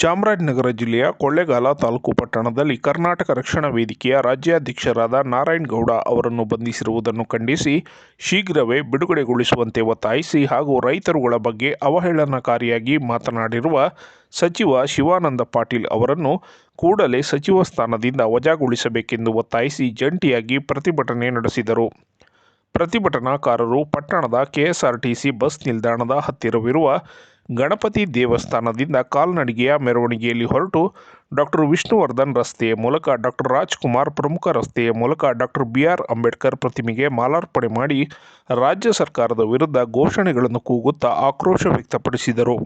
ಚಾಮರಾಜನಗರ ಜಿಲ್ಲೆಯ ಕೊಳ್ಳೇಗಾಲ ತಾಲೂಕು ಪಟ್ಟಣದಲ್ಲಿ ಕರ್ನಾಟಕ ರಕ್ಷಣಾ ವೇದಿಕೆಯ ರಾಜ್ಯಾಧ್ಯಕ್ಷರಾದ ನಾರಾಯಣಗೌಡ ಅವರನ್ನು ಬಂಧಿಸಿರುವುದನ್ನು ಖಂಡಿಸಿ ಶೀಘ್ರವೇ ಬಿಡುಗಡೆಗೊಳಿಸುವಂತೆ ಒತ್ತಾಯಿಸಿ ಹಾಗೂ ರೈತರುಗಳ ಬಗ್ಗೆ ಅವಹೇಳನಕಾರಿಯಾಗಿ ಮಾತನಾಡಿರುವ ಸಚಿವ ಶಿವಾನಂದ ಪಾಟೀಲ್ ಅವರನ್ನು ಕೂಡಲೇ ಸಚಿವ ಸ್ಥಾನದಿಂದ ವಜಾಗೊಳಿಸಬೇಕೆಂದು ಒತ್ತಾಯಿಸಿ ಜಂಟಿಯಾಗಿ ಪ್ರತಿಭಟನೆ ನಡೆಸಿದರು. ಪ್ರತಿಭಟನಾಕಾರರು ಪಟ್ಟಣದ ಕೆಎಸ್ಆರ್ಟಿಸಿ ಬಸ್ ನಿಲ್ದಾಣದ ಹತ್ತಿರವಿರುವ ಗಣಪತಿ ದೇವಸ್ಥಾನದಿಂದ ಕಾಲ್ನಡಿಗೆಯ ಮೆರವಣಿಗೆಯಲ್ಲಿ ಹೊರಟು ಡಾಕ್ಟರ್ ವಿಷ್ಣುವರ್ಧನ್ ರಸ್ತೆಯ ಮೂಲಕ ಡಾಕ್ಟರ್ ರಾಜ್ಕುಮಾರ್ ಪ್ರಮುಖ ರಸ್ತೆಯ ಮೂಲಕ ಡಾಕ್ಟರ್ ಬಿ ಆರ್ ಅಂಬೇಡ್ಕರ್ ಪ್ರತಿಮೆಗೆ ಮಾಲಾರ್ಪಣೆ ಮಾಡಿ ರಾಜ್ಯ ಸರ್ಕಾರದ ವಿರುದ್ಧ ಘೋಷಣೆಗಳನ್ನು ಕೂಗುತ್ತಾ ಆಕ್ರೋಶ ವ್ಯಕ್ತಪಡಿಸಿದರು.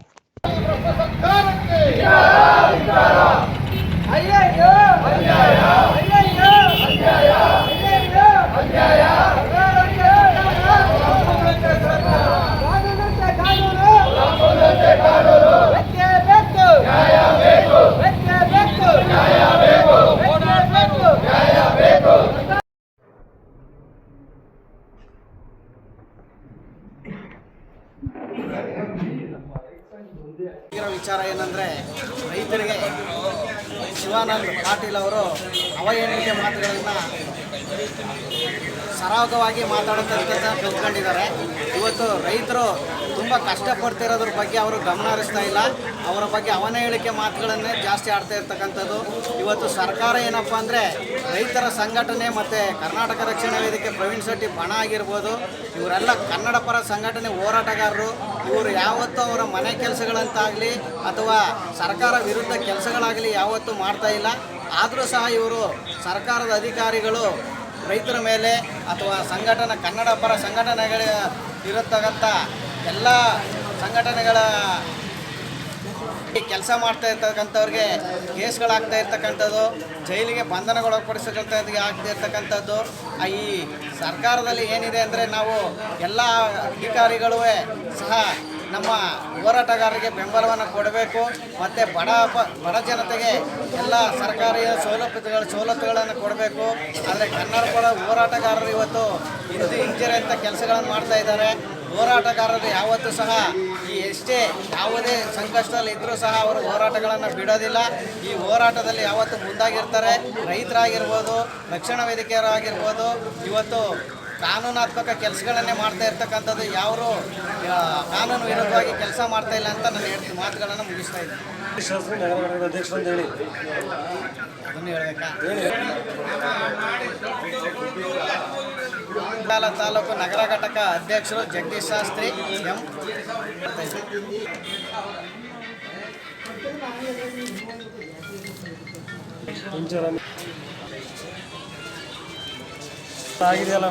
ವಿಚಾರ ಏನಂದರೆ, ರೈತರಿಗೆ ಶಿವಾನಂದ ಪಾಟೀಲ್ ಅವರು ಅವಹೇಳಿಕೆ ಮಾತುಗಳನ್ನು ಸರಾಗವಾಗಿ ಮಾತಾಡುತ್ತಂತ ಕಲ್ತ್ಕೊಂಡಿದ್ದಾರೆ ಇವತ್ತು ರೈತರು ತುಂಬ ಕಷ್ಟಪಡ್ತಿರೋದ್ರ ಬಗ್ಗೆ ಅವರು ಗಮನ ಹರಿಸ್ತಾ ಇಲ್ಲ. ಅವರ ಬಗ್ಗೆ ಅವಹೇಳಿಕೆ ಮಾತುಗಳನ್ನೇ ಜಾಸ್ತಿ ಆಡ್ತಾ ಇರ್ತಕ್ಕಂಥದ್ದು. ಇವತ್ತು ಸರ್ಕಾರ ಏನಪ್ಪ ಅಂದರೆ, ರೈತರ ಸಂಘಟನೆ ಮತ್ತು ಕರ್ನಾಟಕ ರಕ್ಷಣಾ ವೇದಿಕೆ ಪ್ರವೀಣ್ ಶೆಟ್ಟಿ ಬಣ ಆಗಿರ್ಬೋದು, ಇವರೆಲ್ಲ ಕನ್ನಡ ಪರ ಸಂಘಟನೆ ಹೋರಾಟಗಾರರು. ಇವರು ಯಾವತ್ತೂ ಅವರ ಮನೆ ಕೆಲಸಗಳಂತಾಗಲಿ ಅಥವಾ ಸರ್ಕಾರ ವಿರುದ್ಧ ಕೆಲಸಗಳಾಗಲಿ ಯಾವತ್ತೂ ಮಾಡ್ತಾ ಇಲ್ಲ. ಆದರೂ ಸಹ ಇವರು ಸರ್ಕಾರದ ಅಧಿಕಾರಿಗಳು ರೈತರ ಮೇಲೆ ಅಥವಾ ಸಂಘಟನೆ, ಕನ್ನಡ ಪರ ಸಂಘಟನೆಗಳ ಇರತಕ್ಕಂಥ ಎಲ್ಲ ಸಂಘಟನೆಗಳ ಕೆಲಸ ಮಾಡ್ತಾ ಇರ್ತಕ್ಕಂಥವ್ರಿಗೆ ಕೇಸ್ಗಳಾಗ್ತಾ ಇರ್ತಕ್ಕಂಥದ್ದು, ಜೈಲಿಗೆ ಬಂಧನಗೊಳಪಡಿಸತಕ್ಕಂಥದ್ದು ಆಗ್ತಾ ಇರ್ತಕ್ಕಂಥದ್ದು ಈ ಸರ್ಕಾರದಲ್ಲಿ ಏನಿದೆ ಅಂದರೆ ನಾವು ಎಲ್ಲ ಅಧಿಕಾರಿಗಳೂ ಸಹ ನಮ್ಮ ಹೋರಾಟಗಾರರಿಗೆ ಬೆಂಬಲವನ್ನು ಕೊಡಬೇಕು. ಮತ್ತು ಬಡ ಬಡ ಜನತೆಗೆ ಎಲ್ಲ ಸರ್ಕಾರಿ ಸೌಲಭ್ಯಗಳ ಸವಲತ್ತುಗಳನ್ನು ಕೊಡಬೇಕು. ಆದರೆ ಕನ್ನಡ ಪರ ಹೋರಾಟಗಾರರು ಇವತ್ತು ಇಂದು ಇಂಜರಿ ಅಂತ ಕೆಲಸಗಳನ್ನು ಮಾಡ್ತಾ ಇದ್ದಾರೆ. ಹೋರಾಟಗಾರರು ಯಾವತ್ತೂ ಸಹ ಎಷ್ಟೇ ಯಾವುದೇ ಸಂಕಷ್ಟದಲ್ಲಿ ಇದ್ದರೂ ಸಹ ಅವರು ಹೋರಾಟಗಳನ್ನು ಬಿಡೋದಿಲ್ಲ. ಈ ಹೋರಾಟದಲ್ಲಿ ಯಾವತ್ತೂ ಮುಂದಾಗಿರ್ತಾರೆ. ರೈತರಾಗಿರ್ಬೋದು ರಕ್ಷಣಾ ವೇದಿಕೆಯರಾಗಿರ್ಬೋದು ಇವತ್ತು ಕಾನೂನಾತ್ಮಕ ಕೆಲಸಗಳನ್ನೇ ಮಾಡ್ತಾ ಇರ್ತಕ್ಕಂಥದ್ದು ಯಾರು ಕಾನೂನು ವಿರುದ್ಧವಾಗಿ ಕೆಲಸ ಮಾಡ್ತಾ ಇಲ್ಲ ಅಂತ ನಾನು ಹೇಳ್ತೀನಿ ಮಾತುಗಳನ್ನು ಮುಗಿಸ್ತಾ ಇದ್ದೀನಿ. ಹೇಳಿ. నంద్యాల తాలూకు నగర ఘటక అధ్యక్షులు జగదీష్ శాస్త్రి ఎం. సాగిదేలా